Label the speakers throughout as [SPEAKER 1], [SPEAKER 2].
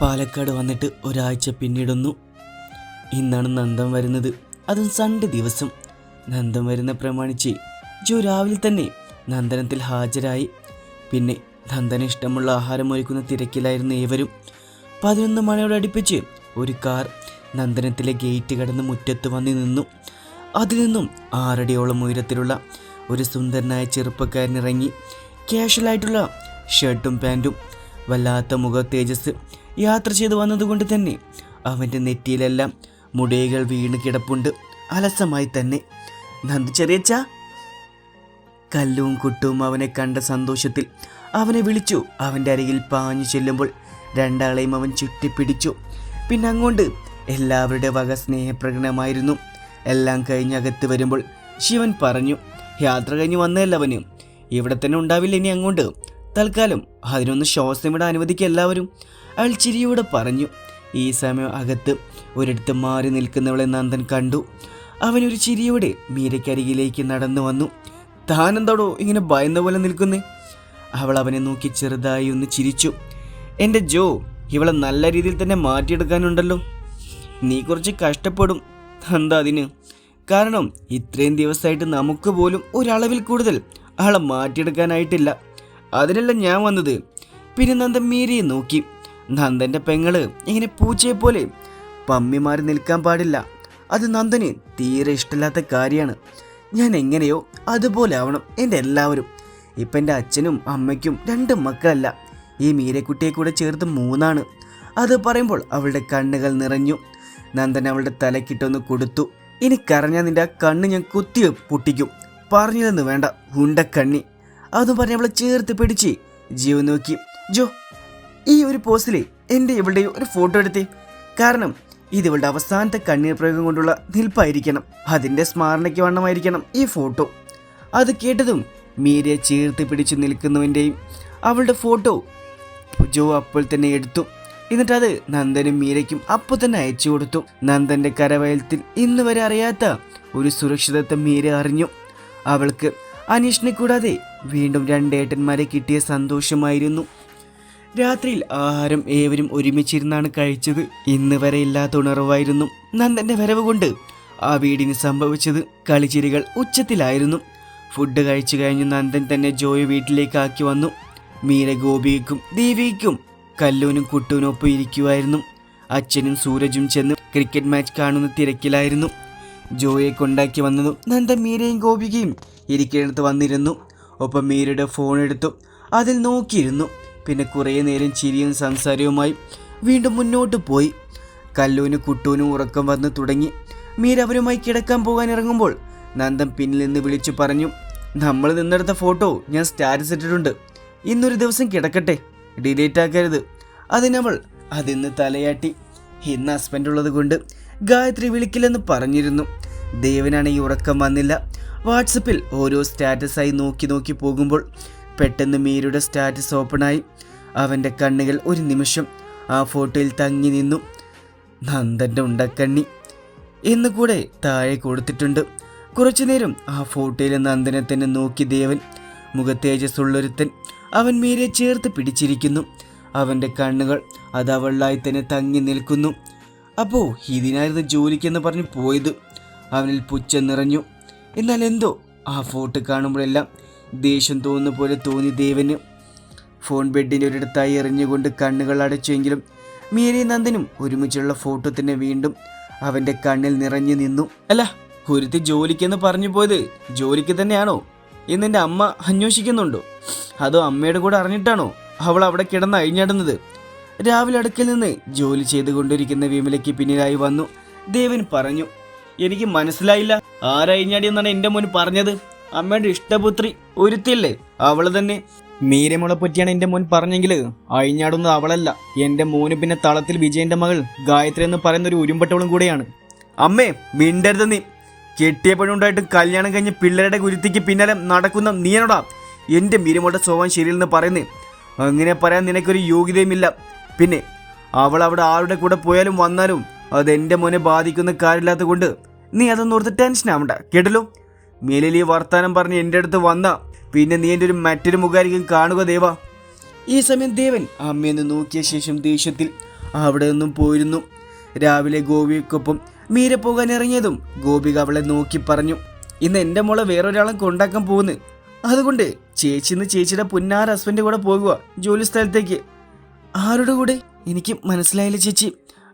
[SPEAKER 1] പാലക്കാട് വന്നിട്ട് ഒരാഴ്ച പിന്നിടുന്നു. ഇന്നാണ് നന്ദം വരുന്നത്. അതും സൺഡേ ദിവസം. നന്ദം വരുന്ന പ്രമാണിച്ച് ജോ രാവിലെ തന്നെ നന്ദനത്തിൽ ഹാജരായി. പിന്നെ നന്ദന ഇഷ്ടമുള്ള ആഹാരം ഒരുക്കുന്ന തിരക്കിലായിരുന്നു ഏവരും. പതിനൊന്ന് മണിയോട് അടുപ്പിച്ച് ഒരു കാർ നന്ദനത്തിലെ ഗേറ്റ് കടന്ന് മുറ്റത്ത് വന്നു നിന്നു. അതിൽ നിന്നും ആറടിയോളം ഉയരത്തിലുള്ള ഒരു സുന്ദരനായ ചെറുപ്പക്കാരൻ ഇറങ്ങി. കാഷ്വലായിട്ടുള്ള ഷർട്ടും പാന്റും വല്ലാത്ത മുഖ തേജസ് യാത്ര ചെയ്തു വന്നതുകൊണ്ട് തന്നെ അവന്റെ നെറ്റിയിലെല്ലാം മുടികൾ വീണ് കിടപ്പുണ്ട്. അലസമായി തന്നെ. നന്ദി ചെറിയച്ച. കല്ലും കുട്ടും അവനെ കണ്ട സന്തോഷത്തിൽ അവനെ വിളിച്ചു. അവന്റെ അരികിൽ പാഞ്ഞു ചെല്ലുമ്പോൾ രണ്ടാളെയും അവൻ ചുറ്റിപ്പിടിച്ചു. പിന്നെ അങ്ങോട്ട് എല്ലാവരുടെ വക സ്നേഹപ്രകടനമായിരുന്നു. എല്ലാം കഴിഞ്ഞ് അകത്ത് വരുമ്പോൾ ശിവൻ പറഞ്ഞു യാത്ര കഴിഞ്ഞ് വന്നതല്ല അവന്? ഇവിടെ തന്നെ ഉണ്ടാവില്ല ഇനി അങ്ങോട്ട്. തൽക്കാലം അതിനൊന്ന് ശ്വാസം ഇവിടെ അനുവദിക്കുക എല്ലാവരും. അയാൾ ചിരിയോടെ പറഞ്ഞു ഈ സമയം അകത്ത് ഒരിടത്ത് മാറി നിൽക്കുന്നവളെ നന്ദൻ കണ്ടു. അവനൊരു ചിരിയോടെ മീരക്കരികിലേക്ക് നടന്നു വന്നു. താനെന്താടോ ഇങ്ങനെ ഭയന്ന പോലെ നിൽക്കുന്നേ? അവൾ അവനെ നോക്കി ചെറുതായി ഒന്ന് ചിരിച്ചു. എന്റെ ജോ ഇവളെ നല്ല രീതിയിൽ തന്നെ മാറ്റിയെടുക്കാനുണ്ടല്ലോ. നീ കുറച്ച് കഷ്ടപ്പെടും. എന്താ അതിന്? കാരണം ഇത്രയും ദിവസമായിട്ട് നമുക്ക് പോലും ഒരളവിൽ കൂടുതൽ ആളെ മാറ്റിയെടുക്കാനായിട്ടില്ല. അതിനല്ല ഞാൻ വന്നത്. പിന്നെ നന്ദ മീരയെ നോക്കി. നന്ദന്റെ പെങ്ങൾ ഇങ്ങനെ പൂച്ചയെ പോലെ പമ്മി മാറി നിൽക്കാൻ പാടില്ല. അത് നന്ദന് തീരെ ഇഷ്ടമില്ലാത്ത കാര്യമാണ്. ഞാൻ എങ്ങനെയോ അതുപോലെ ആവണം എന്റെ എല്ലാവരും. ഇപ്പം എന്റെ അച്ഛനും അമ്മയ്ക്കും രണ്ട് മക്കളല്ല. ഈ മീരക്കുട്ടിയെ കൂടെ ചേർത്ത് മൂന്നാണ്. അത് പറയുമ്പോൾ അവളുടെ കണ്ണുകൾ നിറഞ്ഞു. നന്ദൻ അവളുടെ തലക്കിട്ടൊന്ന് കൊടുത്തു. ഇനി കരഞ്ഞാൽ നിന്റെ ആ കണ്ണ് ഞാൻ കുത്തി പൊട്ടിക്കും. പറഞ്ഞതെന്ന് വേണ്ട ഉണ്ടക്കണ്ണി അതും പറഞ്ഞ് അവളെ ചേർത്ത് പിടിച്ച് ജീവൻ നോക്കി. ജോ ഈ ഒരു പോസ്റ്റിൽ എന്റെ ഇവളുടെ ഒരു ഫോട്ടോ എടുത്തേ. കാരണം ഇത് ഇവളുടെ അവസാനത്തെ കണ്ണീർ പ്രയോഗം കൊണ്ടുള്ള നിൽപ്പായിരിക്കണം. അതിന്റെ സ്മാരണയ്ക്ക് വണ്ണമായിരിക്കണം ഈ ഫോട്ടോ. അത് കേട്ടതും മീരയെ ചേർത്ത് പിടിച്ചു നിൽക്കുന്നവന്റെയും അവളുടെ ഫോട്ടോ ജോ അപ്പോൾ തന്നെ എടുത്തു. എന്നിട്ട് അത് നന്ദനും മീരയ്ക്കും അപ്പോൾ തന്നെ അയച്ചു കൊടുത്തു. നന്ദന്റെ കരവയലത്തിൽ ഇന്ന് വരെ അറിയാത്ത ഒരു സുരക്ഷിതത്വം മീര അറിഞ്ഞു. അവൾക്ക് അനീഷിനെ കൂടാതെ വീണ്ടും രണ്ടേട്ടന്മാരെ കിട്ടിയ സന്തോഷമായിരുന്നു. രാത്രിയിൽ ആഹാരം ഏവരും ഒരുമിച്ചിരുന്നാണ് കഴിച്ചത്. ഇന്ന് വരെ ഇല്ലാത്ത ഉണർവായിരുന്നു നന്ദന്റെ വരവ് കൊണ്ട്. ആ വീടിന് സംഭവിച്ചത് കളിച്ചിരികൾ ഉച്ചത്തിലായിരുന്നു. ഫുഡ് കഴിച്ചു കഴിഞ്ഞ് നന്ദൻ തന്നെ ജോയ് വീട്ടിലേക്കാക്കി വന്നു. മീര ഗോപിക്കും ദേവിക്കും കല്ലൂനും കുട്ടൂനും ഒപ്പം ഇരിക്കുമായിരുന്നു അച്ഛനും സൂരജും ചെന്ന് ക്രിക്കറ്റ് മാച്ച് കാണുന്ന തിരക്കിലായിരുന്നു. ജോയെ കൊണ്ടാക്കി വന്നതും നന്ദൻ മീരയും ഗോപികയും ഇരിക്കേണ്ടത് വന്നിരുന്നു. ഒപ്പം മീരയുടെ ഫോൺ എടുത്തു. അതിൽ നോക്കിയിരുന്നു. പിന്നെ കുറേ നേരം ചിരിയും സംസാരവുമായി വീണ്ടും മുന്നോട്ട് പോയി. കല്ലൂന് കുട്ടൂനും ഉറക്കം വന്ന് തുടങ്ങി. മീര അവരുമായി കിടക്കാൻ പോകാൻ ഇറങ്ങുമ്പോൾ നന്ദൻ പിന്നിൽ നിന്ന് വിളിച്ചു പറഞ്ഞു നമ്മൾ നിന്നെടുത്ത ഫോട്ടോ ഞാൻ സ്റ്റാറ്റസ് ഇട്ടിട്ടുണ്ട്. ഇന്നൊരു ദിവസം കിടക്കട്ടെ ഡിലീറ്റ് ആക്കരുത്. അതിനവൾ അതിന്ന് തലയാട്ടി ഇന്ന് ഹസ്ബൻഡ് ഉള്ളത് കൊണ്ട് ഗായത്രി വിളിക്കില്ലെന്ന് പറഞ്ഞിരുന്നു. ദേവനാണ് ഈ ഉറക്കം വന്നില്ല. വാട്സപ്പിൽ ഓരോ സ്റ്റാറ്റസായി നോക്കി നോക്കി പോകുമ്പോൾ പെട്ടെന്ന് മീരയുടെ സ്റ്റാറ്റസ് ഓപ്പണായി. അവന്റെ കണ്ണുകൾ ഒരു നിമിഷം ആ ഫോട്ടോയിൽ തങ്ങി നിന്നു. നന്ദന്റെ ഉണ്ടക്കണ്ണി. എന്ന് കൂടെ താഴെ കൊടുത്തിട്ടുണ്ട്. കുറച്ചു നേരം ആ ഫോട്ടോയിൽ നന്ദനെ തന്നെ നോക്കി ദേവൻ. മുഖത്തേജസ്സുള്ളൊരുത്തൻ അവൻ മീരെ ചേർത്ത് പിടിച്ചിരിക്കുന്നു. അവന്റെ കണ്ണുകൾ അത് അവളിലായി തന്നെ തങ്ങി നിൽക്കുന്നു. അപ്പോൾ ഇതിനായിരുന്നു ജോലിക്കെന്ന് പറഞ്ഞ് പോയത്. അവനിൽ പുച്ഛം നിറഞ്ഞു. എന്നാൽ എന്തോ ആ ഫോട്ടോ കാണുമ്പോഴെല്ലാം ദേഷ്യം തോന്നുന്ന പോലെ തോന്നി ദേവന്. ഫോൺ ബെഡിന്റെ ഒരിടത്തായി എറിഞ്ഞുകൊണ്ട് കണ്ണുകൾ അടച്ചുവെങ്കിലും മീരി നന്ദനും ഒരുമിച്ചുള്ള ഫോട്ടോ തന്നെ വീണ്ടും അവന്റെ കണ്ണിൽ നിറഞ്ഞു നിന്നു. അല്ല ഒരുത്തി ജോലിക്കെന്ന് പറഞ്ഞു പോയത് ജോലിക്ക് തന്നെയാണോ? എന്ന് എന്റെ അമ്മ അന്വേഷിക്കുന്നുണ്ടോ? അതോ അമ്മയുടെ കൂടെ അറിഞ്ഞിട്ടാണോ അവൾ അവിടെ കിടന്ന് അഴിഞ്ഞാടുന്നത്? രാവിലെ അടുക്കിൽ നിന്ന് ജോലി ചെയ്തുകൊണ്ടിരിക്കുന്ന വിമലയ്ക്ക് പിന്നിലായി വന്നു. ദേവൻ പറഞ്ഞു എനിക്ക് മനസ്സിലായില്ല. ആരഴിഞ്ഞാടിയെന്നാണ് എന്റെ മുൻ പറഞ്ഞത്? അമ്മയുടെ ഇഷ്ടപുത്രി ഒരുത്തില്ലേ? അവൾ തന്നെ. മീരമുളെ പറ്റിയാണ് എന്റെ മോൻ പറഞ്ഞെങ്കിൽ അഴിഞ്ഞാടുന്നത് അവളല്ല. എന്റെ മോന് പിന്നെ തളത്തിൽ വിജയന്റെ മകൾ ഗായത്രി എന്ന് പറയുന്ന ഒരു ഉരുമ്പട്ടവളും കൂടെയാണ്. അമ്മേ മിണ്ടരുത് നീ. കെട്ടിയപ്പോഴുണ്ടായിട്ട് കല്യാണം കഴിഞ്ഞ് പിള്ളേരുടെ കുരുത്തിക്ക് പിന്നാലെ നടക്കുന്ന നീനോടാ എന്റെ മീരമുളുടെ സ്വഭാവം ശരിയെന്ന് പറയുന്നേ. അങ്ങനെ പറയാൻ നിനക്കൊരു യോഗ്യതയുമില്ല. പിന്നെ അവൾ അവിടെ ആരുടെ കൂടെ പോയാലും വന്നാലും അത് എന്റെ മോനെ ബാധിക്കുന്ന കാര്യമില്ലാത്തത് കൊണ്ട് നീ അതൊന്നോർത്ത് ടെൻഷൻ ആവണ്ട. കേട്ടല്ലോ? മേലിൽ ഈ വർത്താനം പറഞ്ഞ് എന്റെ അടുത്ത് വന്ന. പിന്നെ നീ എന്റെ ഒരു മറ്റൊരു മുഖാരിക്കും കാണുക ദേവ. ഈ സമയം ദേവൻ അമ്മയെന്ന് നോക്കിയ ശേഷം ദേഷ്യത്തിൽ അവിടെ നിന്നും പോയിരുന്നു. രാവിലെ ഗോപിക്കൊപ്പം മീര പോകാൻ ഇറങ്ങിയതും ഗോപിക അവളെ നോക്കി പറഞ്ഞു ഇന്ന് എന്റെ മോളെ വേറൊരാളെ കൊണ്ടാക്കാൻ പോകുന്നു. അതുകൊണ്ട് ചേച്ചി ഇന്ന് ചേച്ചിയുടെ പുന്നാർ ഹസ്ബൻഡ് കൂടെ പോകുക ജോലി സ്ഥലത്തേക്ക്. ആരുടെ കൂടെ? എനിക്ക് മനസ്സിലായില്ല ചേച്ചി.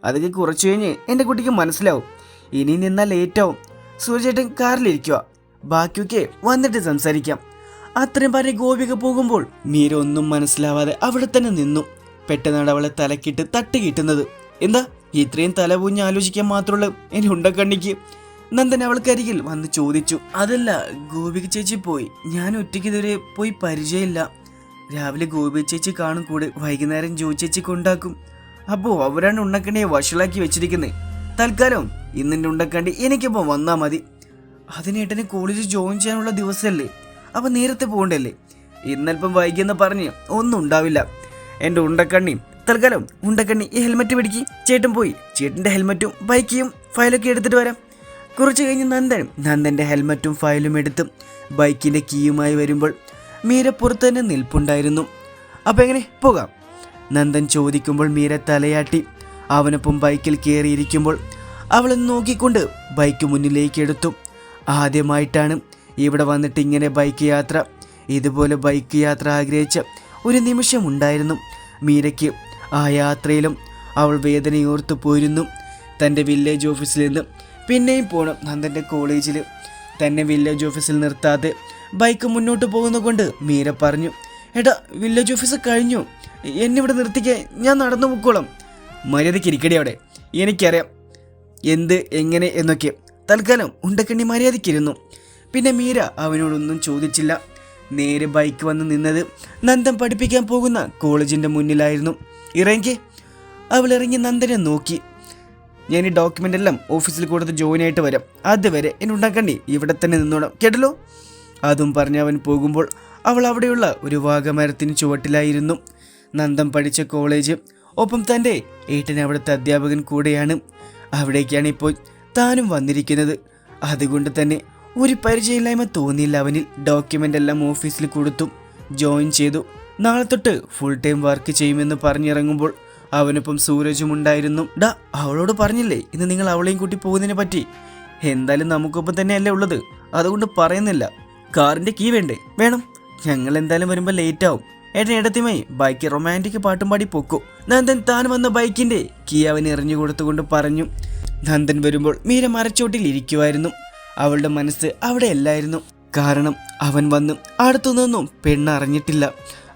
[SPEAKER 1] അതൊക്കെ കുറച്ചു കഴിഞ്ഞ് എന്റെ കുട്ടിക്ക് മനസ്സിലാവും. ഇനി നിന്നാൽ ലേറ്റാവും സൂര്യചേട്ടൻ കാറിലിരിക്കുക ബാക്കിയൊക്കെ വന്നിട്ട് സംസാരിക്കാം. അത്രയും പറഞ്ഞ് ഗോപിക പോകുമ്പോൾ മീര ഒന്നും മനസ്സിലാവാതെ അവിടെ തന്നെ നിന്നു. പെട്ടെന്നാണ് അവളെ തലക്കിട്ട് തട്ടി കിട്ടുന്നത്. എന്താ? ഇത്രയും തലപൂഞ്ഞ് ആലോചിക്കാൻ മാത്രമുള്ള എന്നെ ഉണ്ടക്കണ്ണിക്ക്? നന്ദൻ അവൾക്കരികിൽ വന്ന് ചോദിച്ചു. അതല്ല ഗോപിക ചേച്ചി പോയി. ഞാൻ ഒറ്റയ്ക്ക് ഇതുവരെ പോയി പരിചയമില്ല. രാവിലെ ഗോപി ചേച്ചി കാണും കൂടെ വൈകുന്നേരം ജോ ചേച്ചി കൊണ്ടാക്കും. അപ്പോ അവരാണ് ഉണ്ണക്കണ്ണിയെ വഷളാക്കി വെച്ചിരിക്കുന്നത് തൽക്കാലം ഇന്നിന്റെ ഉണ്ടക്കണ്ടി എനിക്കിപ്പോൾ വന്നാ മതി. അതിനേട്ടന് കോളേജ് ജോയിൻ ചെയ്യാനുള്ള ദിവസമല്ലേ അപ്പം നേരത്തെ പോകണ്ടല്ലേ? ഇന്നൽപ്പം വൈകിയെന്ന് പറഞ്ഞ് ഒന്നും ഉണ്ടാവില്ല. എന്റെ ഉണ്ടക്കണ്ണി തൽക്കാലം ഉണ്ടക്കണ്ണി ഈ ഹെൽമെറ്റ് പിടിക്ക്. ചേട്ടൻ പോയി. ചേട്ടന്റെ ഹെൽമെറ്റും ബൈക്കും ഫയലൊക്കെ എടുത്തിട്ട് വരാം. കുറച്ച് കഴിഞ്ഞ് നന്ദൻ നന്ദന്റെ ഹെൽമറ്റും ഫയലും എടുത്ത് ബൈക്കിന്റെ കീയുമായി വരുമ്പോൾ മീര പുറത്ത് തന്നെ നിൽപ്പുണ്ടായിരുന്നു. അപ്പം എങ്ങനെ? പോകാം. നന്ദൻ ചോദിക്കുമ്പോൾ മീര തലയാട്ടി അവനൊപ്പം ബൈക്കിൽ കയറിയിരിക്കുമ്പോൾ അവളെ നോക്കിക്കൊണ്ട് ബൈക്ക് മുന്നിലേക്ക് എടുത്തു. ആദ്യമായിട്ടാണ് ഇവിടെ വന്നിട്ട് ഇങ്ങനെ ബൈക്ക് യാത്ര ഇതുപോലെ ബൈക്ക് യാത്ര ആഗ്രഹിച്ച ഒരു നിമിഷമുണ്ടായിരുന്നു. മീരയ്ക്ക് ആ യാത്രയിലും അവൾ വേദനയോർത്ത് പോയിരുന്നു തന്റെ വില്ലേജ് ഓഫീസിൽ നിന്ന് പിന്നെയും പോകണം നന്ദന്റെ കോളേജിൽ തന്നെ വില്ലേജ് ഓഫീസിൽ നിർത്താതെ ബൈക്ക് മുന്നോട്ട് പോകുന്നതുകൊണ്ട് മീര പറഞ്ഞു എടാ വില്ലേജ് ഓഫീസ് കഴിഞ്ഞു. എന്നിവിടെ നിർത്തിക്കാൻ ഞാൻ നടന്നു പൊക്കോളാം മര്യാദയ്ക്ക് ഇരിക്കടി അവിടെ. എനിക്കറിയാം എന്ത് എങ്ങനെ എന്നൊക്കെ. തൽക്കാലം ഉണ്ടക്കണ്ണി മര്യാദയ്ക്കിരുന്നു. പിന്നെ മീര അവനോടൊന്നും ചോദിച്ചില്ല. നേരെ ബൈക്ക് വന്ന് നിന്നത് നന്ദൻ പഠിപ്പിക്കാൻ പോകുന്ന കോളേജിന്റെ മുന്നിലായിരുന്നു. ഇറങ്ങി. അവൾ ഇറങ്ങി നന്ദനെ നോക്കി. ഞാൻ ഈ ഡോക്യുമെന്റ് എല്ലാം ഓഫീസിൽ കൊടുത്ത് ജോയിൻ ആയിട്ട് വരാം. അതുവരെ എന്നെ ഉണ്ടാക്കണ്ടി ഇവിടെ തന്നെ നിന്നോണം. കേട്ടല്ലോ? അതും പറഞ്ഞ് അവൻ പോകുമ്പോൾ അവൾ അവിടെയുള്ള ഒരു വാഗമരത്തിന് ചുവട്ടിലായിരുന്നു. നന്ദം പഠിച്ച കോളേജ്. ഒപ്പം തന്റെ ഏട്ടൻ അവിടുത്തെ അധ്യാപകൻ കൂടെയാണ്. അവിടേക്കാണ് ഇപ്പോൾ താനും വന്നിരിക്കുന്നത്. അതുകൊണ്ട് തന്നെ ഒരു പരിചയമില്ലായ്മ തോന്നിയില്ല അവനിൽ. ഡോക്യുമെന്റ് എല്ലാം ഓഫീസിൽ കൊടുത്തു. ജോയിൻ ചെയ്തു. നാളെ തൊട്ട് ഫുൾ ടൈം വർക്ക് ചെയ്യുമെന്ന് പറഞ്ഞിറങ്ങുമ്പോൾ അവനൊപ്പം സൂരജും ഉണ്ടായിരുന്നു. ഡാ അവളോട് പറഞ്ഞില്ലേ ഇന്ന് നിങ്ങൾ അവളെയും കൂട്ടി പോകുന്നതിനെ പറ്റി? എന്തായാലും നമുക്കൊപ്പം തന്നെയല്ലേ ഉള്ളത്. അതുകൊണ്ട് പറയുന്നില്ല. കാറിന്റെ കീ വേണ്ടേ? വേണം. ഞങ്ങൾ എന്തായാലും വരുമ്പോൾ ലേറ്റ് ആവും. ഏട്ടൻ ഇടത്തിമായി ബൈക്ക് റൊമാന്റിക് പാട്ടും പാടി പൊക്കോ. നന്ദൻ താൻ വന്ന ബൈക്കിന്റെ കീ അവൻ എറിഞ്ഞു കൊടുത്തുകൊണ്ട് പറഞ്ഞു. നന്ദൻ വരുമ്പോൾ മീര മരച്ചോട്ടിൽ ഇരിക്കുമായിരുന്നു അവളുടെ മനസ്സ് അവിടെ അല്ലായിരുന്നു. കാരണം അവൻ വന്ന് അടുത്തു നിന്നും പെണ്ണ്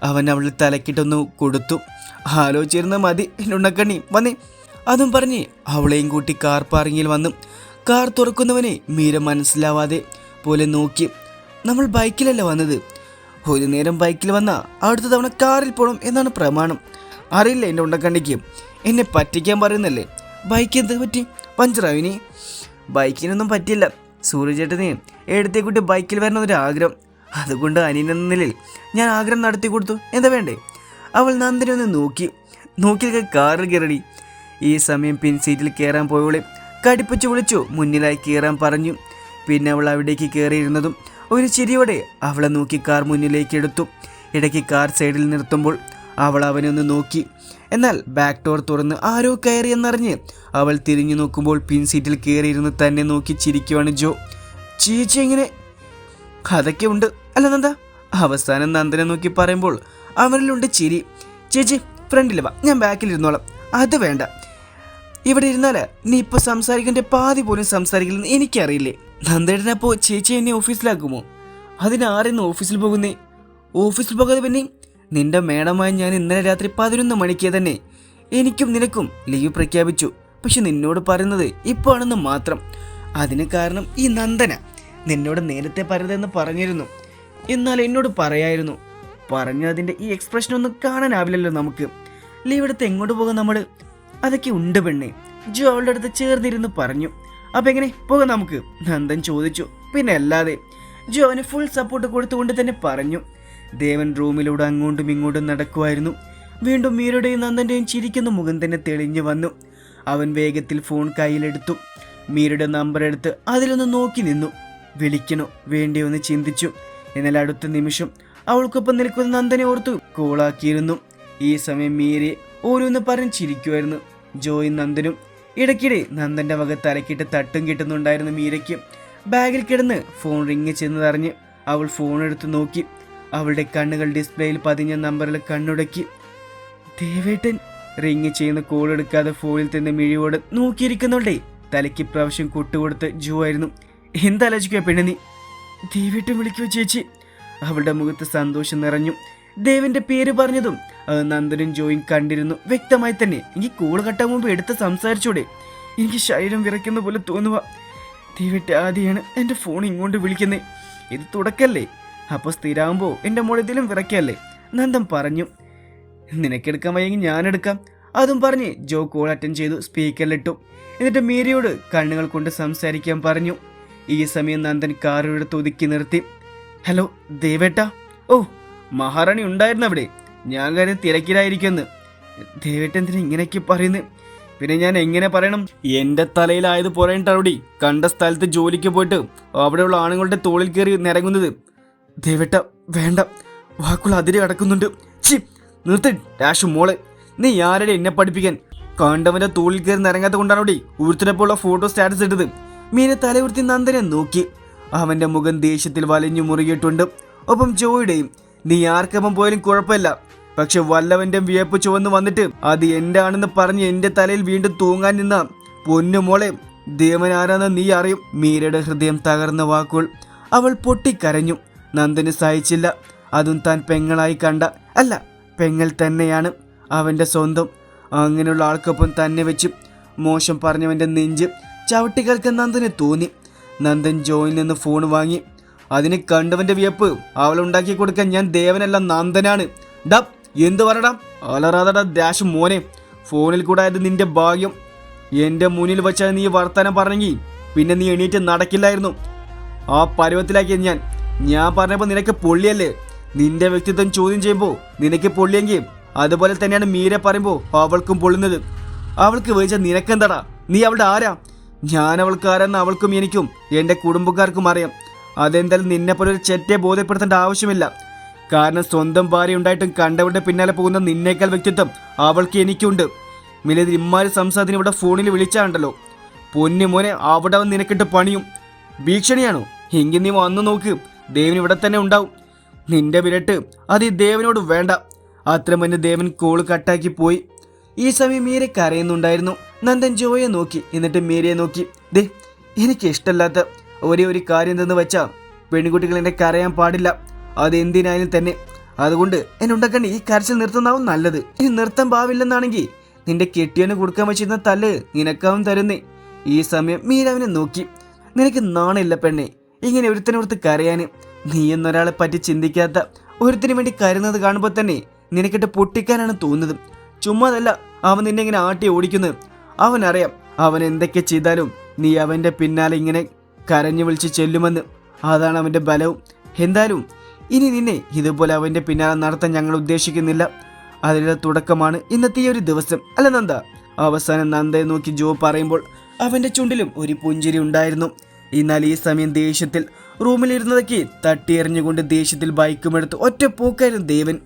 [SPEAKER 1] അവൻ അവളെ തലക്കിട്ടൊന്ന് കൊടുത്തു. ആലോചിച്ചിരുന്ന മതി ഉണ്ണക്കണ്ണി വന്നേ. അതും പറഞ്ഞ് അവളെയും കൂട്ടി കാർ പാർക്കിങ്ങിൽ വന്നു. കാർ തുറക്കുന്നവനെ മീര മനസ്സിലാവാതെ പോലെ നോക്കി. നമ്മൾ ബൈക്കിലല്ല വന്നത്? ഒരു നേരം ബൈക്കിൽ വന്ന അടുത്ത തവണ കാറിൽ പോകണം എന്നാണ് പ്രമാണം. അറിയില്ല എന്റെ ഉണ്ടക്കണ്ണിക്ക് എന്നെ പറ്റിക്കാൻ പറയുന്നല്ലേ? ബൈക്ക് എന്ത് പറ്റി? പഞ്ചറാവിനി ബൈക്കിനൊന്നും പറ്റില്ല. സൂര്യചേട്ടനെ എടുത്തേ കുട്ടി ബൈക്കിൽ വരണ ആഗ്രഹം. അതുകൊണ്ട് അനിയനെന്ന നിലയിൽ ഞാൻ ആഗ്രഹം നടത്തി കൊടുത്തു. എന്താ വേണ്ടേ? അവൾ നന്ദിനെ ഒന്ന് നോക്കി. നോക്കിയൊക്കെ കാറിൽ കയറി. ഈ സമയം പിൻ സീറ്റിൽ കയറാൻ പോയവളെ കടിപ്പിച്ച് വിളിച്ചു. മുന്നിലായി കയറാൻ പറഞ്ഞു. പിന്നെ അവൾ അവിടേക്ക് കയറിയിരുന്നതും ഒരു ചിരിയോടെ അവളെ നോക്കി കാർ മുന്നിലേക്ക് എടുത്തു. ഇടയ്ക്ക് കാർ സൈഡിൽ നിർത്തുമ്പോൾ അവൾ അവനെ ഒന്ന് നോക്കി. എന്നാൽ ബാക്ക് ഡോർ തുറന്ന് ആരോ കയറിയെന്നറിഞ്ഞ് അവൾ തിരിഞ്ഞു നോക്കുമ്പോൾ പിൻ സീറ്റിൽ കയറിയിരുന്ന് തന്നെ നോക്കി ചിരിക്കുവാണ് ജോ. ചേച്ചി എങ്ങനെ? അതൊക്കെ ഉണ്ട്. അല്ല നന്ദ അവസാനം നന്ദനെ നോക്കി പറയുമ്പോൾ അവനിലുണ്ട് ചിരി. ചേച്ചി ഫ്രണ്ടിൽ വാ ഞാൻ ബാക്കിൽ ഇരുന്നോളാം അത് വേണ്ട. ഇവിടെ ഇരുന്നാൽ നീ ഇപ്പോൾ സംസാരിക്കേണ്ട പാതി പോലും സംസാരിക്കില്ലെന്ന് എനിക്കറിയില്ലേ. നന്ദേട്ടനപ്പോൾ ചേച്ചി എന്നെ ഓഫീസിലാക്കുമോ? അതിനാരെന്ന് ഓഫീസിൽ പോകുന്നേ? ഓഫീസിൽ പോകാതെ പിന്നെ നിന്റെ മേഡമായി ഞാൻ ഇന്നലെ രാത്രി പതിനൊന്ന് മണിക്ക് തന്നെ എനിക്കും നിനക്കും ലീവ് പ്രഖ്യാപിച്ചു. പക്ഷെ നിന്നോട് പറയുന്നത് ഇപ്പോഴാണെന്ന് മാത്രം. അതിന് കാരണം ഈ നന്ദന. നിന്നോട് നേരത്തെ പറയതെന്ന് പറഞ്ഞിരുന്നു. എന്നാൽ എന്നോട് പറയായിരുന്നു. പറഞ്ഞതിന്റെ ഈ എക്സ്പ്രഷൻ ഒന്നും കാണാനാവില്ലല്ലോ നമുക്ക്. ലീവ് എടുത്ത് എങ്ങോട്ട് പോകാം നമ്മൾ അതൊക്കെ ഉണ്ട് പെണ്ണേ. ജോ അവളുടെ അടുത്ത് ചേർന്നിരുന്ന് പറഞ്ഞു. അപ്പം എങ്ങനെ? പോകാം നമുക്ക്. നന്ദൻ ചോദിച്ചു. പിന്നെ അല്ലാതെ ജോ അവന് ഫുൾ സപ്പോർട്ട് കൊടുത്തുകൊണ്ട് തന്നെ പറഞ്ഞു. ദേവൻ റൂമിലൂടെ അങ്ങോട്ടും ഇങ്ങോട്ടും നടക്കുമായിരുന്നു. വീണ്ടും മീരയുടെയും നന്ദന്റെയും ചിരിക്കുന്ന മുഖം തന്നെ തെളിഞ്ഞു വന്നു. അവൻ വേഗത്തിൽ ഫോൺ കയ്യിലെടുത്തു. മീരയുടെ നമ്പർ എടുത്ത് അതിലൊന്ന് നോക്കി നിന്നു. വിളിക്കണോ? വേണ്ടിയോ എന്ന് ചിന്തിച്ചു. എന്നാൽ അടുത്ത നിമിഷം അവൾക്കൊപ്പം നിൽക്കുന്ന നന്ദനെ ഓർത്തു കോളാക്കിയിരുന്നു. ഈ സമയം മീരെ ഓരോന്ന് പറഞ്ഞ് ചിരിക്കുമായിരുന്നു. ജോയും നന്ദനും ഇടയ്ക്കിടെ നന്ദന്റെ വക തലക്കിട്ട് തട്ടും കിട്ടുന്നുണ്ടായിരുന്നു മീരയ്ക്ക്. ബാഗിൽ കിടന്ന് ഫോൺ റിങ് ചെന്നതറിഞ്ഞ് അവൾ ഫോൺ എടുത്ത് നോക്കി. അവളുടെ കണ്ണുകൾ ഡിസ്പ്ലേയിൽ പതിഞ്ഞ നമ്പറിൽ കണ്ണുടക്കി. ദേവേട്ടൻ റിങ് ചെയ്യുന്ന കോൾ എടുക്കാതെ ഫോണിൽ തന്നെ മിഴിയോട് നോക്കിയിരിക്കുന്നുണ്ടേ. തലയ്ക്ക് പ്രാവശ്യം കൊട്ടുകൊടുത്ത് ജോ ആയിരുന്നു. എന്താലോചിക്കുക പെണ്ണു നീ? ദേവേട്ടൻ വിളിക്കോ ചേച്ചി. അവളുടെ മുഖത്ത് സന്തോഷം നിറഞ്ഞു. ദേവിന്റെ പേര് പറഞ്ഞതും അത് നന്ദനും ജോയും കണ്ടിരുന്നു വ്യക്തമായി തന്നെ. എനിക്ക് കോൾ കട്ടാൻ മുമ്പ് എടുത്ത് സംസാരിച്ചൂടെ. എനിക്ക് ശരീരം വിറയ്ക്കുന്ന പോലെ തോന്നുക ദേവിട്ട് ആദ്യമാണ് എന്റെ ഫോൺ ഇങ്ങോട്ട് വിളിക്കുന്നത് ഇത് തുടക്കല്ലേ? അപ്പോൾ സ്ഥിരമാകുമ്പോൾ എന്റെ മുളത്തിലും വിറയ്ക്കല്ലേ? നന്ദൻ പറഞ്ഞു. നിനക്കെടുക്കാൻ വയ്യെങ്കിൽ ഞാനെടുക്കാം. അതും പറഞ്ഞ് ജോ കോൾ അറ്റൻഡ് ചെയ്തു സ്പീക്കറിലിട്ടു എന്നിട്ട് മീരയോട് കണ്ണുകൾ കൊണ്ട് സംസാരിക്കാൻ പറഞ്ഞു. ഈ സമയം നന്ദൻ കാറെടുത്ത് ഒതുക്കി നിർത്തി. ഹലോ ദേവേട്ട. ഓ മഹാറാണി ഉണ്ടായിരുന്നു അവിടെ. ഞാൻ കാര്യം തിരക്കിലായിരിക്കുമെന്ന് ദേവേട്ട എന്തിനാ ഇങ്ങനെയൊക്കെ പറയുന്നത് പിന്നെ ഞാൻ എങ്ങനെ പറയണം? എന്റെ തലയിലായത് പറയണ്ടടി കണ്ട സ്ഥലത്ത് ജോലിക്ക് പോയിട്ട് അവിടെയുള്ള ആണുങ്ങളുടെ തോളിൽ കയറി നിരങ്ങുന്നത്. ദേവേട്ട വേണ്ട. വാക്കുകൾ അതിരെ കടക്കുന്നുണ്ട്. ചി നിർത്തി ഡാഷ് മോളെ. നീ ആരുടെ എന്നെ പഠിപ്പിക്കാൻ? കണ്ടവന്റെ തോളിൽ കയറി നിരങ്ങാത്ത കൊണ്ടാണോടി ഉരുത്തിനപ്പോഴുള്ള ഫോട്ടോ സ്റ്റാറ്റസ് ഇട്ടത്? മീനെ തലയുർത്തി നന്ദനെ നോക്കി. അവന്റെ മുഖം ദേഷ്യത്തിൽ വലഞ്ഞു മുറുകിയിട്ടുണ്ട്. ഒപ്പം ജോയുടെയും നീ ആർക്കൊപ്പം പോയാലും കുഴപ്പമില്ല. പക്ഷെ വല്ലവന്റെ വിയപ്പ് ചുവന്ന് വന്നിട്ട് അത് എന്റെ ആണെന്ന് പറഞ്ഞ് എന്റെ തലയിൽ വീണ്ടും തൂങ്ങാൻ നിന്ന. പൊന്നു മോളെ ദേവൻ ആരാന്ന് നീ അറിയും. മീരയുടെ ഹൃദയം തകർന്ന വാക്കുകൾ അവൾ പൊട്ടിക്കരഞ്ഞു. നന്ദന് സഹിച്ചില്ല. അതും താൻ പെങ്ങളായി കണ്ട. അല്ല പെങ്ങൾ തന്നെയാണ് അവന്റെ സ്വന്തം. അങ്ങനെയുള്ള ആൾക്കൊപ്പം തന്നെ വെച്ച് മോശം പറഞ്ഞവന്റെ നെഞ്ച് ചവിട്ടികൾക്ക് നന്ദന് തോന്നി. നന്ദൻ ജോയിൽ നിന്ന് ഫോൺ വാങ്ങി അതിന് കണ്ടവന്റെ വിയപ്പ് അവളുണ്ടാക്കി കൊടുക്കാൻ ഞാൻ ദേവനല്ല നന്ദനാണ്. ഡാ എന്ത് പറടാ അലറാതടാ ഡാഷ് മോനെ. ഫോണിൽ കൂടെ ആയത് നിന്റെ ഭാഗ്യം. എന്റെ മുന്നിൽ വെച്ചാൽ നീ വർത്തമാനം പറഞ്ഞെങ്കിൽ പിന്നെ നീ എണീറ്റ് നടക്കില്ലായിരുന്നു. ആ പരുവത്തിലാക്കിയത് ഞാൻ. ഞാൻ പറഞ്ഞപ്പോൾ നിനക്ക് പൊള്ളിയല്ലേ? നിന്റെ വ്യക്തിത്വം ചോദ്യം ചെയ്യുമ്പോൾ നിനക്ക് പൊള്ളിയെങ്കിൽ അതുപോലെ തന്നെയാണ് മീര പറയുമ്പോൾ അവൾക്കും പൊള്ളുന്നത്. അവൾക്ക് വെച്ച നിനക്കെന്താടാ? നീ അവളുടെ ആരാ? ഞാൻ അവൾക്ക് ആരെന്ന് അവൾക്കും എനിക്കും എന്റെ കുടുംബക്കാർക്കും അറിയാം. അതെന്തായാലും നിന്നെപ്പോലെ ഒരു ചെറ്റെ ബോധ്യപ്പെടുത്തേണ്ട ആവശ്യമില്ല. കാരണം സ്വന്തം ഭാര്യ ഉണ്ടായിട്ടും കണ്ടവരുടെ പിന്നാലെ പോകുന്ന നിന്നേക്കാൾ വ്യക്തിത്വം അവൾക്ക് എനിക്കുണ്ട്. മിലത് ഇമ്മാരി സംസാരത്തിന് ഇവിടെ ഫോണിൽ വിളിച്ചാണ്ടല്ലോ. പൊന്നു മോനെ അവിടെ നിനക്കിട്ട് പണിയും. ഭീഷണിയാണോ? എങ്കിൽ നീ വന്നു നോക്ക്. ദേവൻ ഇവിടെ തന്നെ ഉണ്ടാവും. നിന്റെ വിരട്ട് അത് ഈ ദേവനോട് വേണ്ട. അത്ര മുന്നേ ദേവൻ കോൾ കട്ടാക്കി പോയി. ഈ സമയം മീര കരയുന്നുണ്ടായിരുന്നു. നന്ദൻ ജോയെ നോക്കി. എന്നിട്ട് മീരയെ നോക്കി. ദേ എനിക്ക് ഇഷ്ടമല്ലാത്ത ഒരേ ഒരു കാര്യം എന്തെന്ന് വെച്ചാ പെൺകുട്ടികൾ എന്നെ കരയാൻ പാടില്ല. അതെന്തിനായാലും തന്നെ. അതുകൊണ്ട് എന്നെ ഉണ്ടാക്കേണ്ട ഈ കരച്ചിൽ നിർത്തുന്നതാവും നല്ലത്. ഇനി നിർത്താൻ പാവില്ലെന്നാണെങ്കിൽ നിന്റെ കെട്ടിയവന് കൊടുക്കാൻ വെച്ചിരുന്ന തല്ല് നിനക്കാവും തരുന്നേ. ഈ സമയം മീരാവിനെ നോക്കി. നിനക്ക് നാണില്ല പെണ്ണെ. ഇങ്ങനെ ഒരുത്തനോർത്ത് കരയാന് നീ എന്നൊരാളെ പറ്റി ചിന്തിക്കാത്ത ഒരുത്തിനു വേണ്ടി കരുന്നത് കാണുമ്പോൾ തന്നെ നിനക്കിട്ട് പൊട്ടിക്കാനാണ് തോന്നുന്നത്. ചുമ്മാതല്ല അവൻ നിന്നെ ഇങ്ങനെ ആട്ടി ഓടിക്കുന്നത്. അവൻ അറിയാം അവൻ എന്തൊക്കെ ചെയ്താലും നീ അവന്റെ പിന്നാലെ ഇങ്ങനെ കരഞ്ഞു വിളിച്ച് ചെല്ലുമെന്ന്. അതാണ് അവന്റെ ബലവും. എന്തായാലും ഇനി നിന്നെ ഇതുപോലെ അവന്റെ പിന്നാലെ നടത്താൻ ഞങ്ങൾ ഉദ്ദേശിക്കുന്നില്ല. അതിന്റെ തുടക്കമാണ് ഇന്നത്തെ ഈ ഒരു ദിവസം. അല്ല നന്ദ അവസാനം നന്ദയെ നോക്കി ജോ പറയുമ്പോൾ അവന്റെ ചുണ്ടിലും ഒരു പുഞ്ചിരി ഉണ്ടായിരുന്നു. എന്നാൽ ഈ സമയം ദേഷ്യത്തിൽ റൂമിലിരുന്നതൊക്കെ തട്ടിയെറിഞ്ഞുകൊണ്ട് ദേഷ്യത്തിൽ ബൈക്കുമെടുത്ത് ഒറ്റ പോക്കായിരുന്നു ദേവൻ.